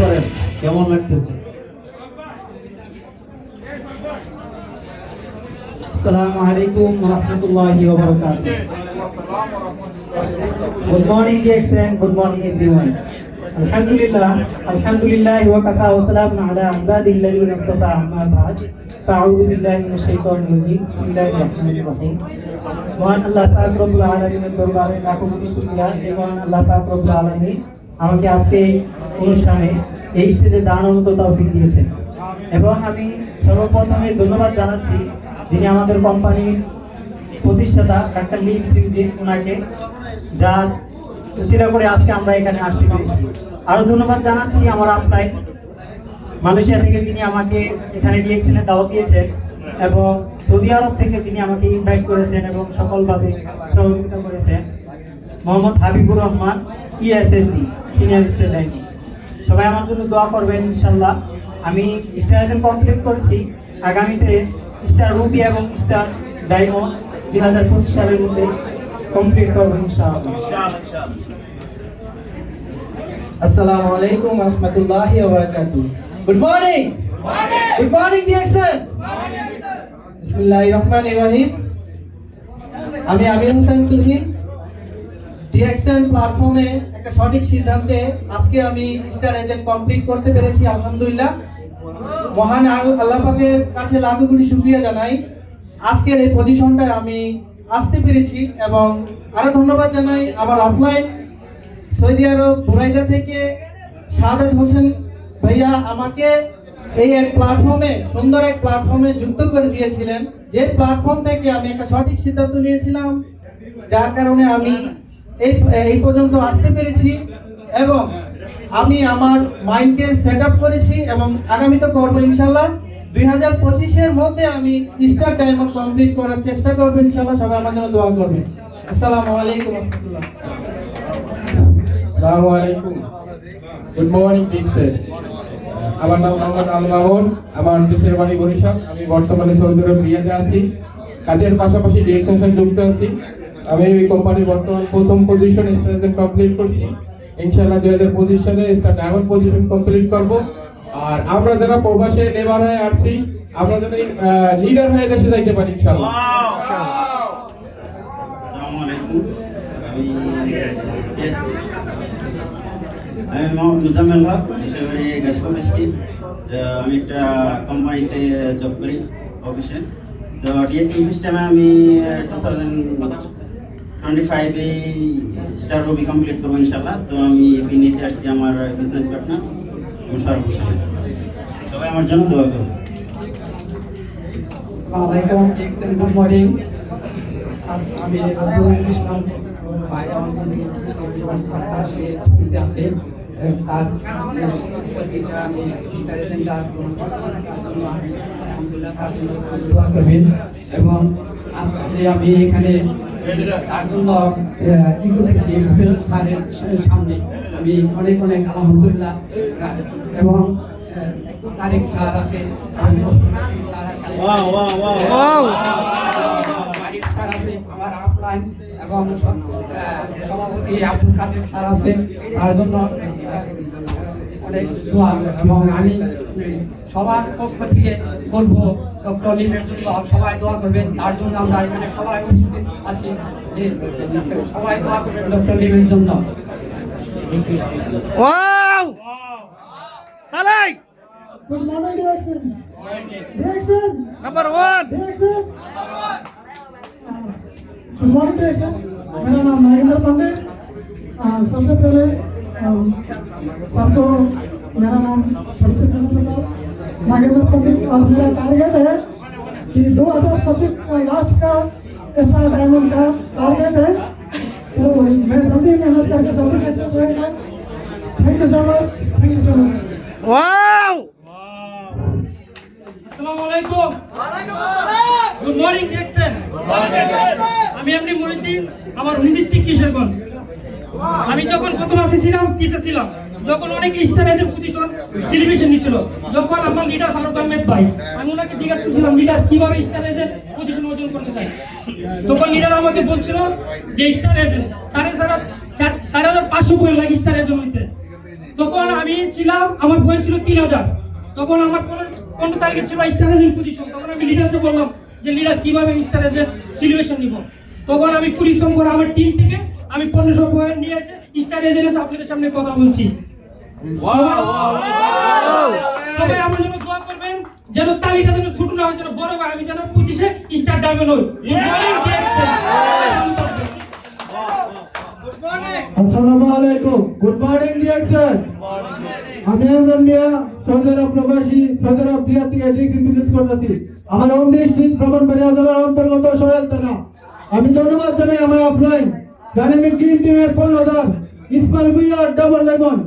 করেন কেমন লাগতেছে আসসালামু আলাইকুম ওয়া রাহমাতুল্লাহি ওয়া বারাকাতুহু good morning dears and good morning everyone আলহামদুলিল্লাহ আলহামদুলিল্লাহ ওয়া কাফা ওয়া সালামুন আলা ইবাদি আল্লাযিনা ইসতাফা আম্মা বা'দ তাআউযু বিল্লাহি মিনাশ শাইতানির রাজীম বিসমিল্লাহির রাহমানির রাহিম মহান আল্লাহ তাআলা রব্বুল আলামিনের দরবারে লাখো কোটি শুকরিয়া যে মহান আল্লাহ তাআলা রব্বুল আলামিন আমাকে আজকে অনুষ্ঠানে এই স্টেজে দাঁড়ানোর মতো তৌফিক দিয়েছেন। এবং আমি সর্বপ্রথমে ধন্যবাদ জানাচ্ছি যিনি আমাদের কোম্পানির প্রতিষ্ঠাতা, ডাক্তার লিম সিউজি ওনাকে যার সুশীলা করে আজকে আমরা এখানে আসতে পেরেছি। আরও ধন্যবাদ জানাচ্ছি আমার আপনার মালয়েশিয়া থেকে যিনি আমাকে এখানে ডিএক্সএনে দাওয়াত দিয়েছেন এবং সৌদি আরব থেকে যিনি আমাকে ইনভাইট করেছেন এবং সকলভাবে সহযোগিতা করেছেন, Mohammad Habibur Rahman E ESSD senior student সবাই আমার জন্য দোয়া করবেন ইনশাল্লাহ আমি স্টার কমপ্লিট করেছি। আগামীতে স্টার রুবি এবং স্টার ডায়মন্ড দুই হাজার পঁচিশ সালের মধ্যে কমপ্লিট করব ইনশাআল্লাহ। আসসালামু আলাইকুম রহমতুল্লাহি ওয়া গুড মর্নিং গুড মর্নিং ডিএক্সন বিসমিল্লাহির রহমানির রহিম। আমি আমির হোসেন তুহিন। ডিএক্সএল প্ল্যাটফর্মে একটা সঠিক সিদ্ধান্তে আজকে আমি স্টার এজেন্ট কমপ্লিট করতে পেরেছি, আলহামদুলিল্লাহ। মহান আল্লাহ পাকের কাছে লাখো কোটি শুকরিয়া জানাই। আজকের এই পজিশনটায় আমি আসতে পেরেছি এবং আরও ধন্যবাদ জানাই আমার অফলাইন সৌদি আরব বুরাইদা থেকে সাদাত হোসেন ভাইয়া আমাকে এই এক প্ল্যাটফর্মে সুন্দর এক প্ল্যাটফর্মে যুক্ত করে দিয়েছিলেন। যে প্ল্যাটফর্ম থেকে আমি একটা সঠিক সিদ্ধান্ত নিয়েছিলাম, যার কারণে আমি এই এই পর্যন্ত আসতে পেরেছি এবং আমি আমার মাইন্ডকে সেট আপ করেছি এবং আগামীতে করব ইনশাল্লাহ। দুই হাজার পঁচিশের মধ্যে আমি স্টার ডায়মন্ড কমপ্লিট করার চেষ্টা করব ইনশাল্লাহ। সবাই আমার জন্য দোয়া করবেন। আসসালামু আলাইকুম রহমতুল্লাহ। আলাইকুম। গুড মর্নিং আমার নাম মোহাম্মদ আল আমার দেশের বাড়ি বরিশাল। আমি বর্তমানে সৌদি আরব রিয়াদে আছি। কাজের পাশাপাশি ডিএক্সের যুক্ত আছি। আমি এই কোম্পানির বর্তমান প্রথম পজিশন কমপ্লিট করছি। ইনশাআল্লাহ দুই হাজার পঁচিশ সালে স্টার ডায়মন্ড পজিশন কমপ্লিট করব। আর আমরা যারা প্রবাসে লেবার হয়ে আসছি, আমরা যেন লিডার হয়ে দেশে যাইতে পারি, ইনশাআল্লাহ। আমি মোহাম্মদ মুজাম্মেল হক দেশের গাজীপুর ডিস্ট্রিক্ট। আমি একটা কোম্পানিতে জব করি। অফিসে তো ডিএক্সি সিস্টেমে আমি টু থাউজেন্ড টোয়েন্টি ফাইভে স্টার রবি কমপ্লিট করব ইনশাল্লাহ তো আমি নিতে আসছি আমার বিজনেস পার্টনার মুশারফ হোসেন। সবাই আমার জন্য দোয়া করব এবং আজকে আমি এখানে তার জন্য কি সামনে আমি অনেক অনেক আলহামদুলিল্লাহ এবং তারেক স্যার আছে স্যার আছে আমার আপলাইন এবং সভাপতি আব্দুল কাদের স্যার আছে তার জন্য দোয়া এবং আমি উম, সবার পক্ষ থেকে বলবো ডক্টর লিমের জন্য সবাই দোয়া করবেন তার জন্য আমরা এখানে সবাই উপস্থিত আছি যে সবাই দোয়া করবেন ডক্টর লিমের জন্য Wow! Talay! Good morning, Jackson. Jackson. Number one! Jackson. Good morning Jackson. मेरा नाम नागेंद्र पांडे आ, सबसे पहले अम, सबको मेरा नाम परिचय करना चाहता हूँ नागेंद्र पांडे और मेरा टारगेट है कि 2025 का लास्ट का स्टार डायमंड का टारगेट है तो मैं जल्दी मेहनत करके जल्दी सक्सेस रहेगा thank you so much thank you so much Wow! আসসালামু আলাইকুম গুড মর্নিং দেখছেন আমি এমনি মরিদ্দিন আমার হোম ডিস্ট্রিক্ট কিশোরগঞ্জ আমি যখন প্রথম আসেছিলাম পিছে ছিলাম যখন অনেক স্টার এজেন্ট পজিশন সেলিব্রেশন নিছিল। যখন আমার লিডার ফারুক আহমেদ ভাই, আমি ওনাকে জিজ্ঞাসা করছিলাম লিডার কীভাবে স্টার এজেন্ট পজিশন অর্জন করতে চাই তখন লিডার আমাকে বলছিল, যে স্টার এজেন্ট সাড়ে সাড়ে সাড়ে হাজার পাঁচশো পয়েন্ট লাগে স্টার এজেন্ট হইতে। তখন আমি ছিলাম, আমার পয়েন্ট ছিল তিন হাজার। তখন আমার পনেরো তারিখে ছিল স্টার এজেন্ট পজিশন তখন আমি লিডারকে বললাম যে লিডার কীভাবে স্টার এজেন্ট সিলেকশন নিব। তখন আমি পরিশ্রম করে আমার টিম থেকে আমি পনেরোশো পয়েন্ট নিয়ে এসে স্টার এজেন্ট আপনাদের সামনে কথা বলছি। সবাই আমার জন্য দোয়া করবেন যেন তালিটা যেন ছোট না হয় যেন বড় হয়। আমি যেন পঁচিশে স্টার ডায়মন্ড হই। আসসালামু আলাইকুম। গুড মর্নিং ডিয়ার স্যার আমি ইমরান মিয়া প্রবাসী সৌদি আরব রিয়াদ থেকে করতেছি। আমার হোম ডিস্ট্রিক্ট ব্রাহ্মণবাড়িয়া জেলার অন্তর্গত সরাইল থানা। আমি ধন্যবাদ জানাই আমার অফলাইন ডাইনামিক টিম টিমের পণ্যদার ইসমাইল ভুইয়া ডাবল লেমন